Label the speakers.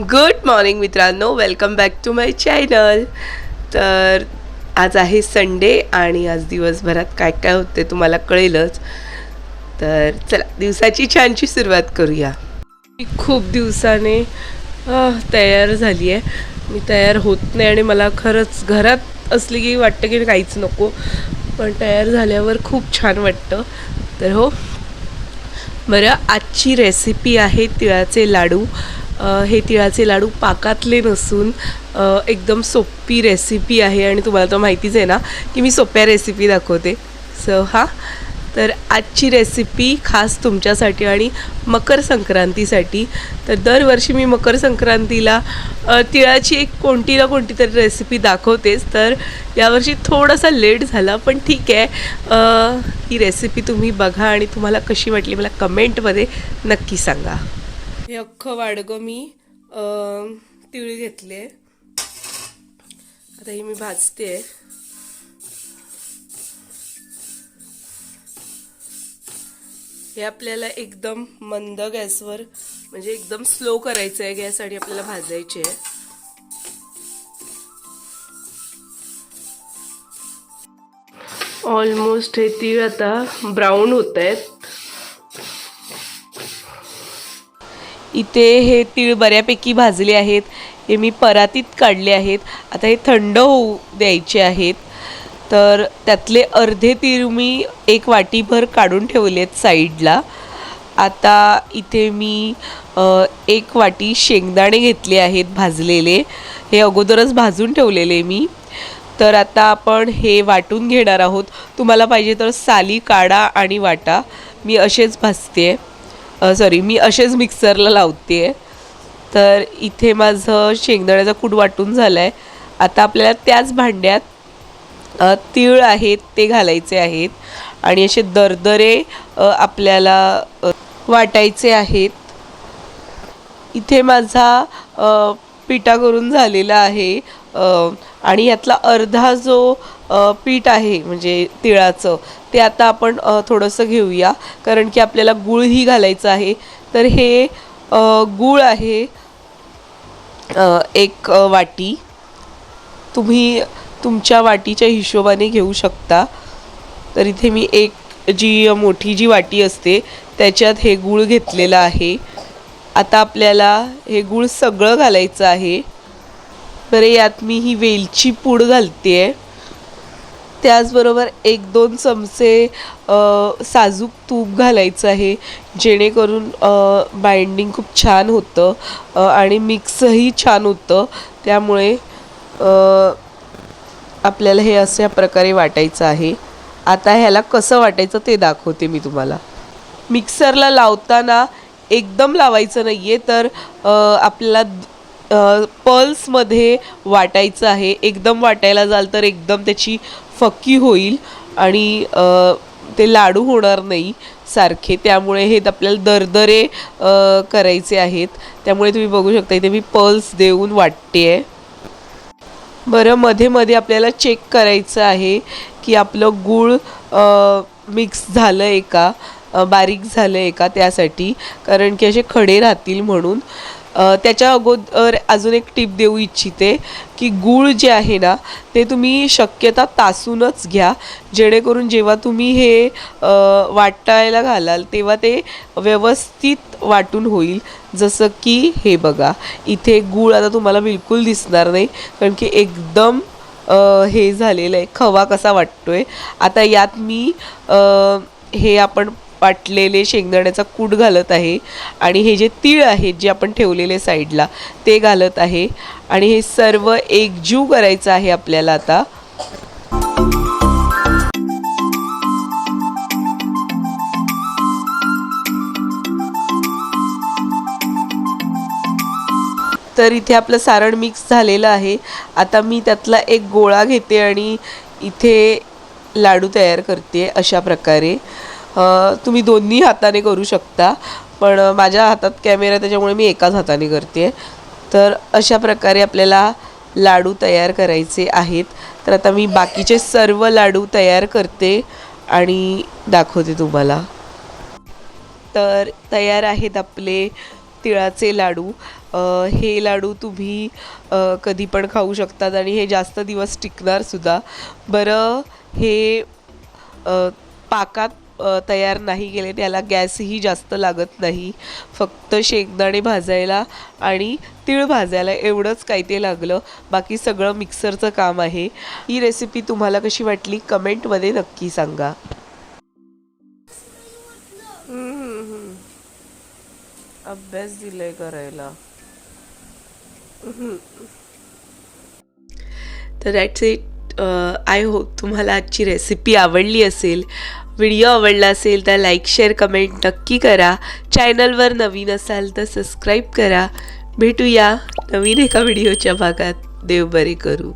Speaker 1: Good morning मित्रांनो. Welcome back to my channel तर आज आहे संडे आणि आज दिवसभरात काय काय होते तुम्हाला कळेलच. तर चला दिवसाची छानशी सुरुवात करूया. मी खूप दिवसाने तयार झाली आहे मी तयार होत नाही आणि मला खरंच घरात असली की वाटतं की काहीच नको. पण तयार झाल्यावर खूप छान वाटतं. तर हो. बरं आजची रेसिपी आहे तिळाचे लाडू. हे तिळाचे लाडू पाकातले नसून एकदम सोपी रेसिपी आहे आणि तुम्हाला तर माहितीच आहे ना की मी सोप्या रेसिपी दाखवते. सो हा. तर आजची रेसिपी खास तुमच्यासाठी आणि मकर संक्रांतीसाठी. तर दरवर्षी मी मकर संक्रांतीला तिळाची एक कोणती ना कोणती तरी रेसिपी दाखवतेच. तर यावर्षी थोडासा लेट झाला पण ठीक आहे. ही रेसिपी तुम्ही बघा आणि तुम्हाला कशी वाटली मला कमेंटमध्ये नक्की सांगा. हे अख्खं वाडगं मी तिळ घेतले. आता ही मी भाजते. हे आपल्याला एकदम मंद गॅसवर म्हणजे एकदम स्लो करायचं आहे गॅस आणि आपल्याला भाजायचे आहे. ऑलमोस्ट हे तीळ आता ब्राऊन होत आहेत. इथे हे तीळ बऱ्यापैकी भाजले आहेत. हे मी परातीत काढले आहेत. आता हे थंड होऊ द्यायचे आहेत. तर त्यातले अर्धे तीळ मी एक वाटीभर काढून ठेवले आहेत साईडला. आता इथे मी एक वाटी शेंगदाणे घेतले आहेत भाजलेले. हे अगोदरच भाजून ठेवलेले मी. तर आता आपण हे वाटून घेणार आहोत. तुम्हाला पाहिजे तर साली काढा आणि वाटा. मी असेच भाजते आहे सॉरी मी असेच मिक्सरला लावते आहे तर इथे माझं शेंगदाण्याचा कूट वाटून झाला आहे आता आपल्याला त्याच भांड्यात तीळ आहेत ते घालायचे आहेत. आणि असे दरदरे आपल्याला वाटायचे आहेत. इथे माझा पिठा करून झालेला आहे. आणि यातला अर्धा जो पीठ आहे म्हणजे तिळाचं ते आता आपण थोडंसं घेऊया. कारण की आपल्याला गुळही घालायचं आहे. तर हे गूळ आहे एक वाटी. तुम्ही तुमच्या वाटीच्या हिशोबाने घेऊ शकता. तर इथे मी एक जी मोठी जी वाटी असते त्याच्यात हे गूळ घेतलेलं आहे. आता आपल्याला हे गूळ सगळं घालायचं आहे. बरे यात मी ही वेलची पूड घालते आहे त्याचबरोबर एक दोन चमचे साजूक तूप घालायचं आहे जेणेकरून बाइंडिंग खूप छान होतं आणि मिक्सही छान होतं. त्यामुळे आपल्याला हे अशा प्रकारे वाटायचं आहे. आता ह्याला कसं वाटायचं ते दाखवते मी तुम्हाला. मिक्सरला लावताना एकदम लावायचं नाही आहे तर आपल्याला पल्समध्ये वाटायचं आहे. एकदम वाटायला जाल तर एकदम त्याची फक्की होईल आणि ते लाडू होणार नाही सारखे. त्यामुळे हे आपल्याला दरदरे करायचे आहेत. त्यामुळे तुम्ही बघू शकता इथे मी पल्स देऊन वाटते आहे बरं मध्ये मध्ये आपल्याला चेक करायचं आहे की आपलं गूळ मिक्स झालं आहे का बारीक झालं आहे का त्यासाठी? कारण की असे खडे राहतील म्हणून. त्याच्या अगोदर अजून एक टिप देऊ इच्छिते की गूळ जे आहे ना ते तुम्ही शक्यता तासूनच घ्या. जेणेकरून जेव्हा तुम्ही हे वाटायला घालाल तेव्हा ते व्यवस्थित वाटून होईल. जसं की हे बघा इथे गूळ आता तुम्हाला बिलकुल दिसणार नाही कारण की एकदम हे झालेलं आहे. खवा कसा वाटतो आहे आता यात मी हे आपण वाटलेले शेंगदाण्याचा कूट घालत आहे आणि हे जे तीळ आहेत जे आपण ठेवलेले साईडला ते घालत आहे. आणि हे सर्व एकजीव करायचं आहे आपल्याला आता. तर इथे आपलं सारण मिक्स झालेलं आहे. आता मी त्यातला एक गोळा घेते आणि इथे लाडू तयार करते अशा प्रकारे. तुम्ही दोन्ही हाताने करू शकता पण माझ्या हातात कॅमेरा आहे त्याच्यामुळे मी एकाच हाताने करते. तर अशा प्रकारे आपल्याला लाडू तयार करायचे आहेत. तर आता मी बाकीचे सर्व लाडू तयार करते आणि दाखवते तुम्हाला. तर तयार आहेत आपले तिळाचे लाडू. हे लाडू तुम्ही कधी पण खाऊ शकतात आणि हे जास्त दिवस टिकणारसुद्धा बरं हे पाकात तयार नाही केले त्याला गॅसही जास्त लागत नाही. फक्त शेंगदाणे भाजायला आणि तीळ भाजायला एवढंच काय ते लागलं. बाकी सगळं मिक्सरचं काम आहे. ही रेसिपी तुम्हाला कशी वाटली? कमेंटमध्ये नक्की सांगा. अभ्यास दिलाय करायला. तर दॅट्स इट आय होप तुम्हाला आजची रेसिपी आवडली असेल. व्हिडिओ आवडला असेल तर लाईक शेअर कमेंट नक्की करा. चॅनलवर नवीन असाल तर सबस्क्राईब करा. भेटूया नवीन एका व्हिडिओच्या भागात. देव बरे करू.